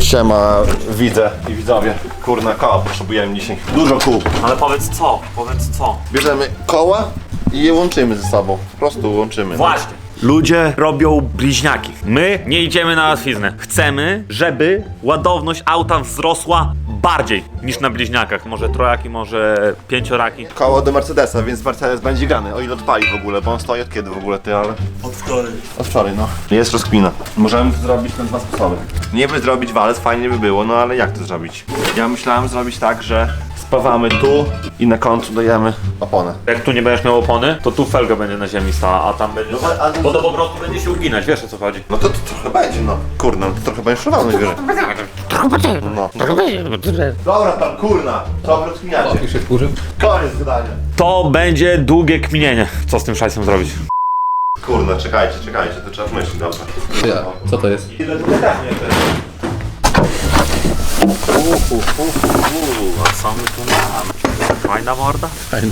Siema, widzę i widzowie. Kurna koła potrzebujemy dzisiaj. Dużo kół. Ale powiedz co, powiedz co. Bierzemy koła i je łączymy ze sobą. Po prostu łączymy. Właśnie. Ludzie robią bliźniaki. My nie idziemy na łatwiznę. Chcemy, żeby ładowność auta wzrosła bardziej niż na bliźniakach. Może trojaki, może pięcioraki. Koło do Mercedesa, więc Mercedes będzie grany. O ile odpali w ogóle, bo on stoi od kiedy w ogóle ty, ale... Od wczoraj. Od wczoraj, no. Jest rozkmina. Możemy to zrobić na dwa sposoby. Nie by zrobić walec, fajnie by było, no ale jak to zrobić? Ja myślałem zrobić tak, że spawamy tu i na końcu dajemy oponę. Jak tu nie będziesz miał opony, to tu felga będzie na ziemi stała, a tam będzie... a- a- Bo to po prostu będzie się uginać, wiesz o co chodzi. No to, to trochę będzie, no. Kurde, no to trochę będzie szalony najwyżej. No. Dobra tam, kurna. Wy rozkminiacie? Już się wkurzył. Koniec gadania. To będzie długie kminienie. Co z tym szajsem zrobić? Kurna, czekajcie, czekajcie, to trzeba myśleć, dobra. Ja, co to jest? Ile tu A co my tu mamy? Fajna morda? Fajne.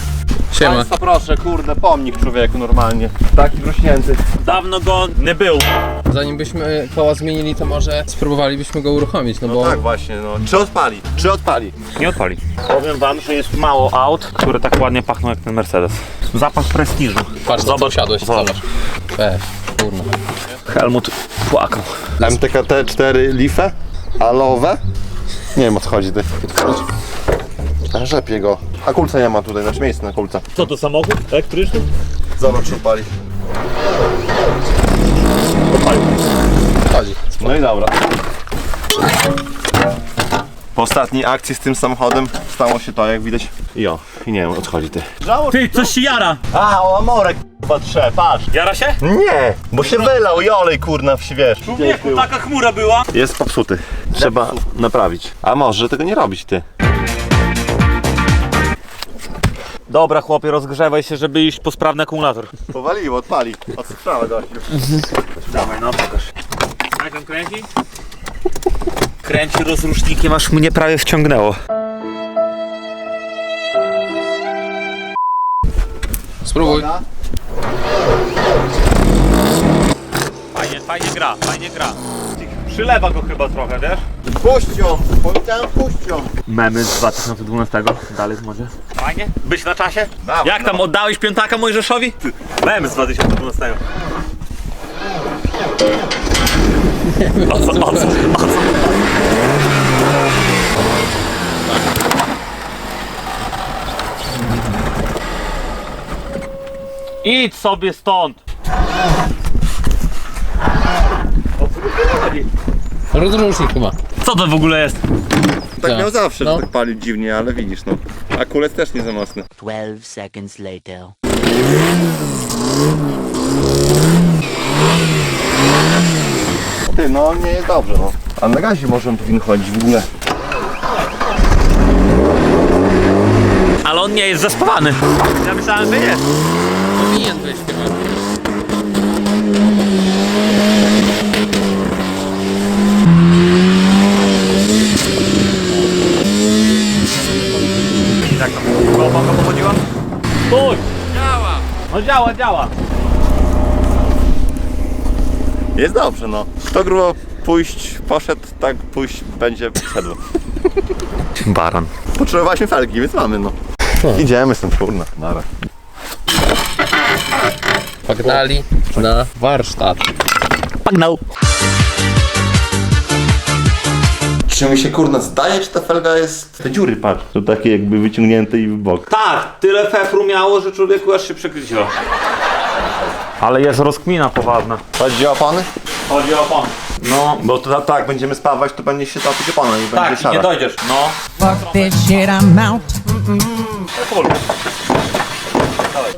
Siema. Państwa proszę, kurde, pomnik człowieku normalnie. Taki wrośnięty. Dawno go nie był. Zanim byśmy koła zmienili, to może spróbowalibyśmy go uruchomić, no, No bo tak właśnie, no. Czy odpali? Czy odpali? Nie odpali. Powiem wam, że jest mało aut, które tak ładnie pachną jak ten Mercedes. Zapach prestiżu. patrz, zobacz, siadłeś, zobacz. E, kurna. Helmut płakał. MTKT4 Life? Alowe? Nie wiem o co chodzi ty. A Rzepie go. A kulca nie ma tutaj, znaczy miejsce na kulca. Co to samochód elektryczny? Zobacz, odpali. Odpalił. Chodzi. No i dobra. Po ostatniej akcji z tym samochodem stało się to, jak widać. I o, i nie wiem o co chodzi ty. Ty, coś się jara! A, o amorek k***a trze, patrz. Jara się? Nie, bo się wylał i olej kurna w wiesz. Człowieku, taka chmura była! Jest popsuty. Trzeba naprawić. A może tego nie robić ty? Dobra chłopie, rozgrzewaj się, żeby iść po sprawny akumulator. Powaliło, odpali. Odsprawę gościu. Dawaj, no pokaż. Jak on kręci? Kręci rozrusznikiem, aż mnie prawie wciągnęło. Spróbuj. Fajnie, fajnie gra, fajnie gra. Przylewa go chyba trochę, wiesz? Puść ją, powiedziałem puść ją. Memy z 2012, dalej w modzie. Fajnie? Być na czasie? Dawaj, Jak tam, oddałeś piątaka Mojżeszowi? Ty, Memy z 2012. O co, o co, o co? Idź sobie stąd! Rozrusznik chyba. Co to w ogóle jest? Tak Tak. miał zawsze, No. że tak palił dziwnie, ale widzisz no. A kulec też nie za mocny. 12 seconds later. Ty, no nie jest dobrze no. A na gazie może on powinien chodzić w ogóle. Ale on nie jest zaspawany. Ja myślałem, że jest. Być chyba. Jak tam? Koło pochodziła? Stój! Działa! No działa, działa. Jest dobrze no. Kto grubo pójść poszedł, tak pójść będzie szedł. Baran. Potrzebowaliśmy felgi, więc mamy no. Idziemy stąd kurna. Nara. Pognali na warsztat. Pagnał. Czy mi się kurna zdaje, czy ta felga jest... Te dziury, patrz. To takie jakby wyciągnięte i w bok. Tak, tyle fefru miało, że człowieku aż się przekryciło. Ale jest rozkmina poważna. Chodzi o opony? Chodzi o opon. No, Bo to tak, tak, będziemy spawać, to będzie się topić opona i będzie tak, i szara. nie dojdziesz. No. Fuck this shit, I'm out.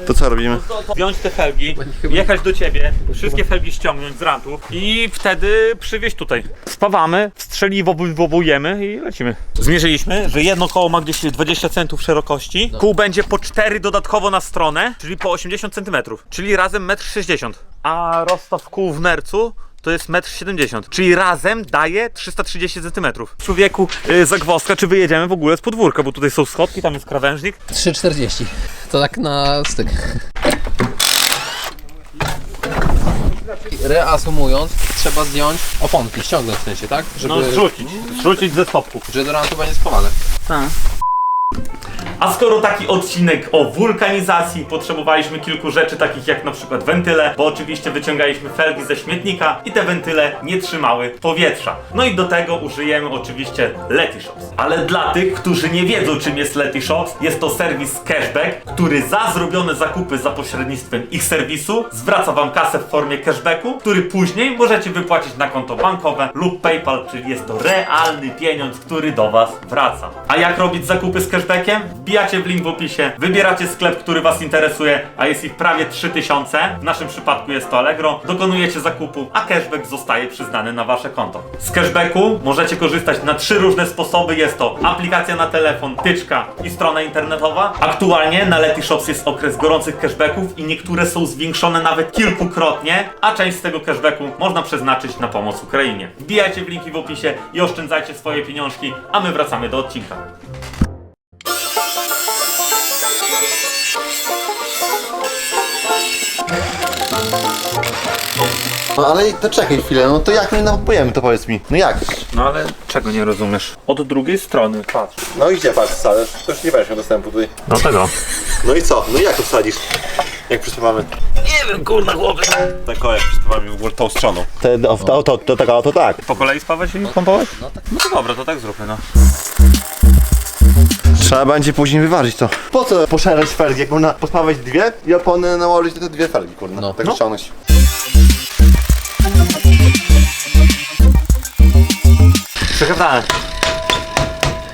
To co robimy? Wziąć te felgi, jechać do ciebie, wszystkie felgi ściągnąć z rantów i wtedy przywieźć tutaj. Spawamy, strzeliwowujemy i lecimy. Zmierzyliśmy, że jedno koło ma gdzieś 20 centów szerokości, kół będzie po 4 dodatkowo na stronę, czyli po 80 centymetrów, czyli razem 1,60 m. A rozstaw kół w mercu to jest 1,70 m, czyli razem daje 330 cm. Człowieku, yy, zagwozdka, czy wyjedziemy w ogóle z podwórka, bo tutaj są schodki, tam jest krawężnik. 3,40. To tak na styk. Reasumując, trzeba zdjąć oponki, ściągnąć w sensie, tak? Żeby No zrzucić, zrzucić ze stopków. że deodorantu będzie spawane. A skoro taki odcinek o wulkanizacji, potrzebowaliśmy kilku rzeczy, takich jak na przykład wentyle, bo oczywiście wyciągaliśmy felgi ze śmietnika i te wentyle nie trzymały powietrza. No i do tego użyjemy oczywiście Letyshops. Ale dla tych, którzy nie wiedzą czym jest Letyshops, jest to serwis cashback, który za zrobione zakupy za pośrednictwem ich serwisu zwraca wam kasę w formie cashbacku, który później możecie wypłacić na konto bankowe lub PayPal, czyli jest to realny pieniądz, który do was wraca. A jak robić zakupy z Wbijacie w link w opisie, wybieracie sklep, który was interesuje, a jest ich prawie 3000. W naszym przypadku jest to Allegro. Dokonujecie zakupu, a cashback zostaje przyznany na wasze konto. Z cashbacku możecie korzystać na trzy różne sposoby. Jest to aplikacja na telefon, tyczka i strona internetowa. Aktualnie na Letyshops jest okres gorących cashbacków i niektóre są zwiększone nawet kilkukrotnie, a część z tego cashbacku można przeznaczyć na pomoc Ukrainie. Wbijajcie w linki w opisie i oszczędzajcie swoje pieniążki, a my wracamy do odcinka. No ale to czekaj chwilę, no to jak my napojemy, to powiedz mi. No jak? No ale czego nie rozumiesz? Od drugiej strony, patrz. No i gdzie patrz, wsadzasz? To już nie będziesz miał dostępu tutaj. Do tego. No i co? No i jak to wsadzisz? Jak przystawamy? Nie wiem, kurna głowy. Tak o, jak przystawamy w ogóle tą stroną. Te, to, to, to, to, to, to tak. Po kolei spawać i pompować? No tak. No to dobra, to tak zróbmy, no. Trzeba będzie później wyważyć to. Po co poszerzać felgi, jak można pospawać dwie i opony nałożyć na te dwie felgi, kurna. No. Tak No. ściągnąć.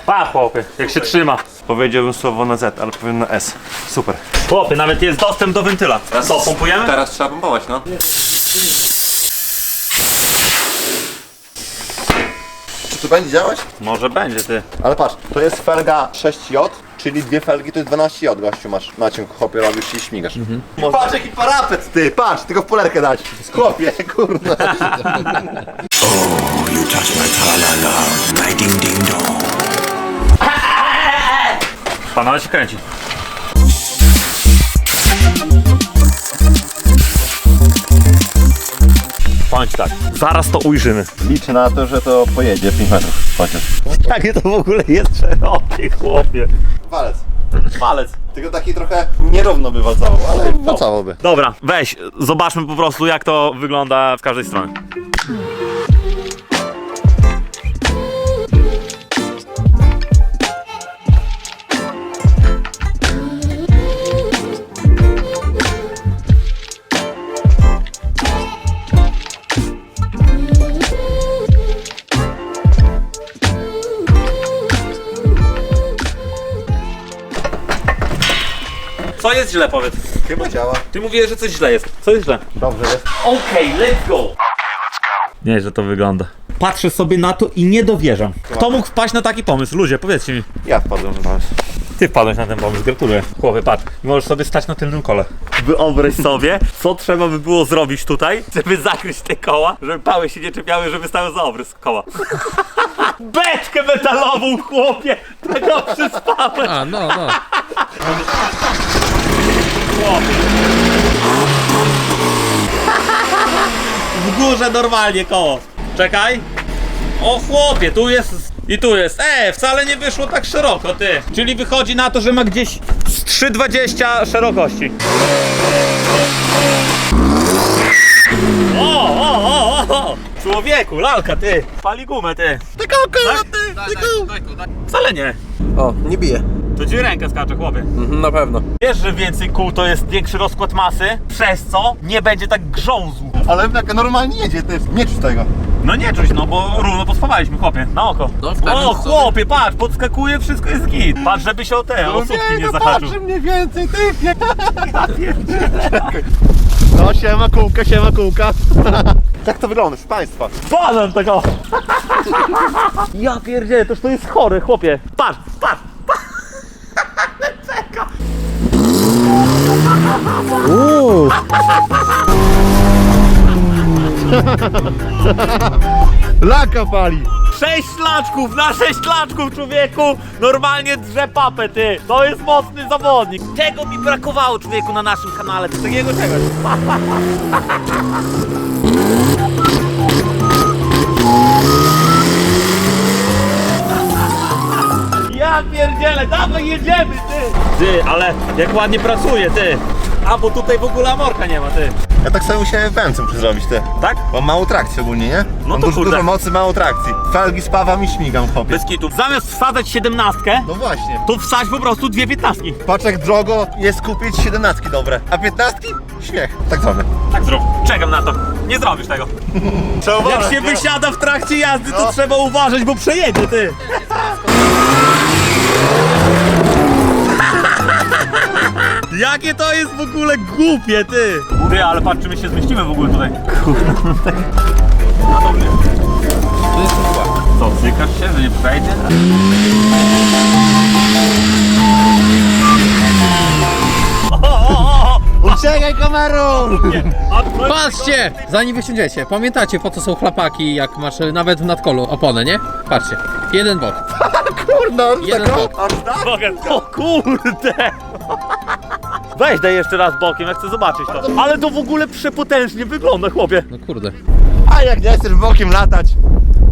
Pa, chłopie, jak się trzyma. Powiedziałbym słowo na Z, ale powiem na S. Super. Chłopie, nawet jest dostęp do wentyla. Co, pompujemy? Teraz trzeba pompować, no. Czy to będzie działać? Może będzie, ty. Ale patrz, to jest felga 6J, czyli dwie felgi to jest 12J, gościu masz. Naciąg chłopie robisz i śmigasz. Mhm. Patrz jaki parapet ty, patrz, tylko w polerkę dać. Chłopie, kurna. You touch my tra-la-la, my ding-ding-dong. Panowie się kręci. Zaraz to ujrzymy. Liczę na to, że to pojedzie 5 metrów chociaż. Jakie to w ogóle jest szerokie, chłopie. Walec. Palec. Tylko taki trochę nierówno by walcował, ale walcowałby. Dobra, weź, zobaczmy po prostu jak to wygląda z każdej strony. Jest źle, powiedz? Chyba działa. Ty mówiłeś, że coś źle jest. Co jest źle? Dobrze jest. Okej, let's go! Nie, że to wygląda. Patrzę sobie na to i nie dowierzam. Kto mógł wpaść na taki pomysł? Ludzie, powiedzcie mi. Ja wpadłem na pomysł. Ty wpadłeś na ten pomysł, gratuluję. Chłopie, patrz, możesz sobie stać na tylnym kole. Wyobraź sobie, co trzeba by było zrobić tutaj, żeby zakryć te koła, żeby pały się nie czepiały, żeby stały za obrys koła. Beczkę metalową, chłopie! Tego przyspałem! A, no, no. W górze normalnie koło. Czekaj. O chłopie, tu jest i tu jest. E, wcale nie wyszło tak szeroko, ty. Czyli wychodzi na to, że ma gdzieś z 3,20 szerokości. O, o, o, o! Człowieku, lalka, ty. Pali gumę, ty. Tylko koło, ty. Wcale nie. O, nie bije. To ci rękę skacze, chłopie. Mhm, na pewno. Wiesz, że więcej kół to jest większy rozkład masy, przez co nie będzie tak grzązł. Ale tak normalnie jedzie, ty nie czuć tego. No nie czuć, no bo równo pospawaliśmy, chłopie, na oko. No, w pewnym o, sobie- chłopie, patrz, podskakuje, wszystko jest git. Patrz, żeby się o te osóbki nie zahaczył. mniej więcej, ty. No siema kółka, siema kółka. tak to wygląda, proszę państwa. Banan tego! ja pierdzielę, toż to jest chore, chłopie. Patrz, patrz, patrz. Czeka. Laka pali. Sześć laczków na sześć laczków, człowieku! Normalnie drze papę, ty! To jest mocny zawodnik! Tego mi brakowało, człowieku, na naszym kanale, to takiego czegoś. Ja pierdzielę, dawaj jedziemy, ty! Ty, ale jak ładnie pracuje, ty! A, bo tutaj w ogóle amorka nie ma, ty! Ja tak sobie musiałem pęcem zrobić ty. Tak? Mam małą trakcję ogólnie, nie? No Mam to dużo, kurde. dużo mocy, mało trakcji. Felgi spawam i śmigam, chłopie. Bez kitu. Zamiast wsadzać siedemnastkę, No właśnie. to wsadź po prostu dwie piętnastki. Patrz jak drogo jest kupić 17 dobre, a 15 śmiech. Tak zrobię. Tak zrób. Czekam na to. Nie zrobisz tego. Trzeba Jak się wysiada w trakcie jazdy, to No. trzeba uważać, bo przejedzie, ty. Jakie to jest w ogóle głupie, ty! Ty, ale patrz, czy my się zmieścimy w ogóle tutaj. Kurde. A dobrze. To jest chyba. Co, cykasz się, że nie przejdzie? Uciekaj kamerą! Patrzcie! Zanim wysiądziecie, pamiętacie po co są chlapaki, jak masz e, nawet w nadkolu oponę, nie? Patrzcie. Jeden bok. Kurno, Jeden bok. Mogę. O kurde! Weź daj jeszcze raz bokiem, ja chcę zobaczyć to. Ale to w ogóle przepotężnie wygląda, chłopie. No kurde. A jak nie chcesz bokiem latać,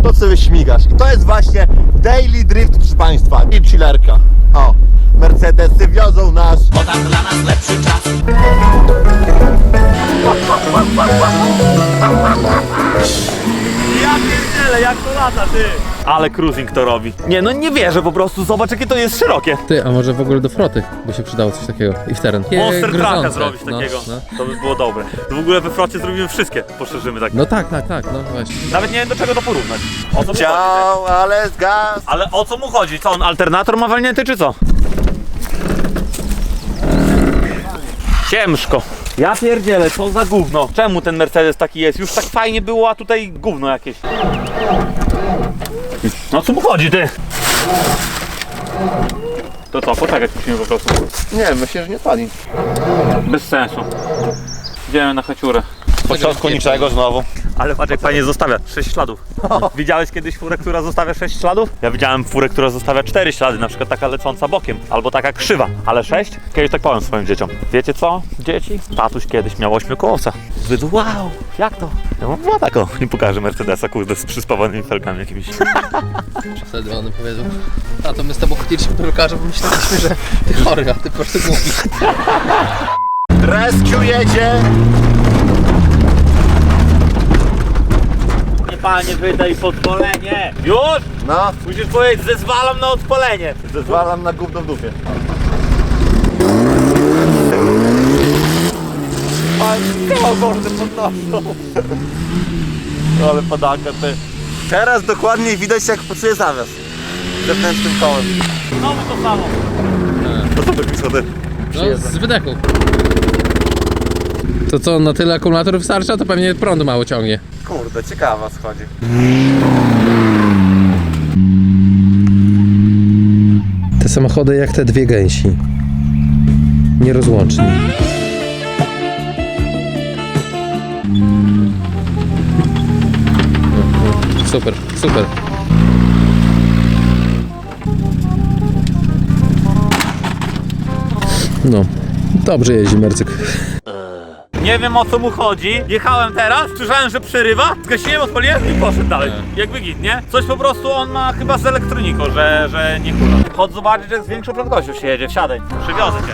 to sobie śmigasz. I to jest właśnie daily drift, proszę Państwa. I chillerka. O, Mercedesy wiozą nas. Ja pierdzielę, jak to lata, ty! Ale cruising to robi. Nie, no nie wierzę po prostu, zobacz jakie to jest szerokie. Ty, a może w ogóle do froty by się przydało coś takiego i w teren. Takie Monster trucka gryzące. zrobić no, takiego. No. To by było dobre. To w ogóle we frocie zrobimy wszystkie, poszerzymy tak. no tak, tak, tak, no właśnie. Nawet nie wiem do czego to porównać. O co mu chodzi? Ciao, ale z gaz. Ale o co mu chodzi? Co on alternator ma walnięty czy co? Ciężko. Ja pierdzielę, co za gówno. Czemu ten Mercedes taki jest? Już tak fajnie było, a tutaj gówno jakieś. No co mu chodzi ty? To co, poczekać musimy po prostu. Nie, myślę, że nie pali. Bez sensu. Idziemy na chaciurę. W początku niczego znowu. Ale patrz jak fajnie zostawia, 6 śladów. Widziałeś kiedyś furę, która zostawia 6 śladów? Ja widziałem furę, która zostawia 4 ślady, na przykład taka lecąca bokiem, albo taka krzywa, ale 6? Kiedyś tak powiem swoim dzieciom. Wiecie co, dzieci? Tatuś kiedyś miał ośmiokołowca. Wydł, wow, jak to? Ja mówię, no tak o, nie pokażę Mercedesa, kurde, z przyspawanymi felkami jakimiś. Wtedy on powiedział, a to my z tobą chcieliśmy do lekarza, bo myśleliśmy, że ty chory, a ty po prostu głupi. Rescue jedzie. Panie, wydaj pozwolenie. Już? No, Musisz powiedzieć, zezwalam na odpalenie. zezwalam na gówno w dupie. O Boże, podnoszą. Ale padaka ty. Teraz dokładnie widać jak pracuje zawias. Zewnętrznym kołem. Znowu to samo. No to taki schody. No, z wydechu. To co, na tyle akumulatorów starcza, to pewnie prądu mało ciągnie. Kurde, ciekawa schodzi. Te samochody jak te dwie gęsi. Nierozłączni. Super, super. No, dobrze jeździ Mercyk. Nie wiem o co mu chodzi. Jechałem teraz, słyszałem, że przerywa, zgasiłem, odpaliłem i poszedł dalej. Jakby git, nie? Coś po prostu on ma chyba z elektroniką, że, że nie kurwa. Chodź zobaczyć, jak z większą prędkością się jedzie. Wsiadaj, przywiozę cię.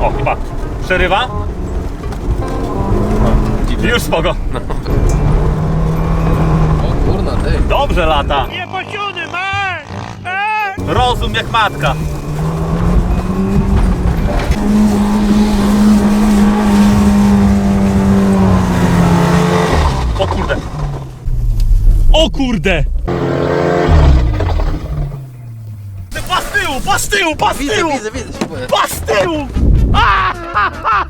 O, chyba. Przerywa? Już spoko. O kurna, ty. Dobrze lata. Nie posiony, Rozum jak matka. O kurde. O kurde. Pas tyłu, pas tyłu, pas tyłu. widzę, się boję. Pas tyłu! A, ha, ha.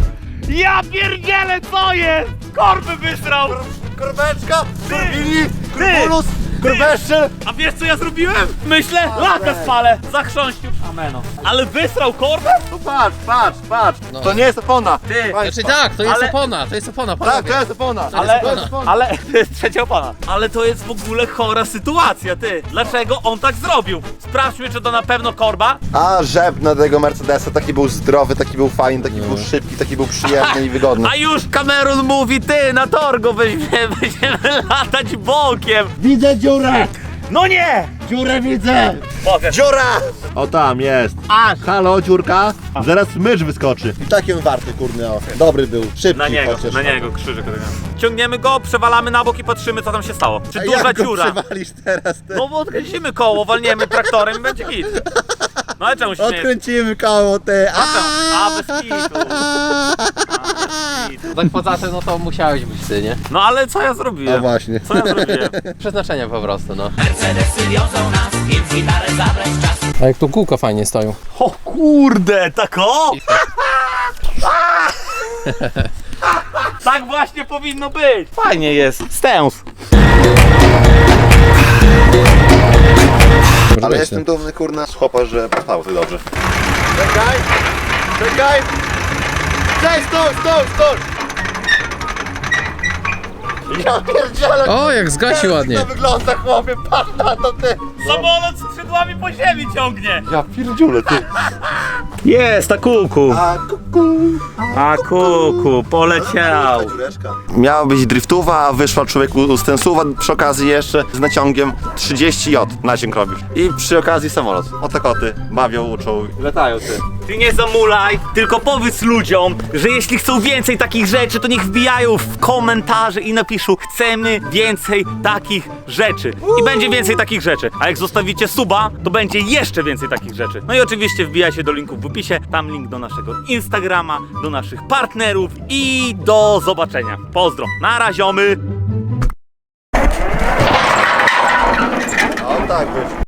Ja pierdzielę, co jest? Korby wysrał! Korbeczka, turbini, Ty! kurbulus, korbeszczyl. A wiesz co ja zrobiłem? Myślę, laka spalę, zachrząścił. Ameno. Ale wysrał korbę? No patrz, patrz, patrz. No. To nie jest opona. Ty, Znaczy tak, to jest Ale- opona, to jest opona, Tak, panowie. to jest opona. ale, jest opona. ale, to jest trzecia opona. Ale to jest w ogóle chora sytuacja, ty. Dlaczego on tak zrobił? Sprawdźmy, czy to na pewno korba. A żeb na tego Mercedesa taki był zdrowy, taki był fajny, taki był szybki, taki był przyjemny i wygodny. A już Cameron mówi, ty, na torgo weźmiemy, będziemy latać bokiem. Widzę dziurę! No nie! Dziurę widzę! Mogę. Dziura! O tam jest. A, halo, dziurka. Zaraz mysz wyskoczy. I taki on warty, kurny, o. Dobry był, szybki Na niego, chociaż. na niego krzyżyk. Ciągniemy go, przewalamy na bok i patrzymy, co tam się stało. Czy A duża jak go dziura? przewalisz teraz, ty? No bo odkręcimy koło, walniemy traktorem i będzie git. No ale czemu się śmiejesz? Odkręcimy koło, ty. A, A, bez kitu. Kitu. Tak poza tym, no to musiałeś być ty, nie? No ale co ja no zrobiłem? właśnie. Co ja zrobiłem? Przeznaczenie po prostu, no. A jak tu kółko fajnie stoją. O kurde, tak o! Tak właśnie powinno być. Fajnie jest. Stęs. Ale jestem dumny, kurna, z chłopa, że postało to dobrze. Czekaj! Czekaj! Cześć, stój, stój, stój! Ja pierdzielę, O, jak zgasi ładnie. to wygląda, chłopie, patrz na to, ty! Samolot skrzydłami po ziemi ciągnie. Ja pierdziulę, ty! Jest, ta kuku. A kuku! A kuku, poleciał. Miała być driftowa, a wyszła człowieku z tensuwa przy okazji jeszcze z naciągiem 30 J naciąg robisz. I przy okazji samolot. O te koty bawią, uczą i latają ty. Ty nie zamulaj, tylko powiedz ludziom, że jeśli chcą więcej takich rzeczy, to niech wbijają w komentarze i napiszą chcemy więcej takich rzeczy. I będzie więcej takich rzeczy. A jak zostawicie suba, to będzie jeszcze więcej takich rzeczy. No i oczywiście wbijajcie do linków w opisie, tam link do naszego Instagrama, do naszych partnerów i do zobaczenia. Pozdro, na raziomy! O no tak.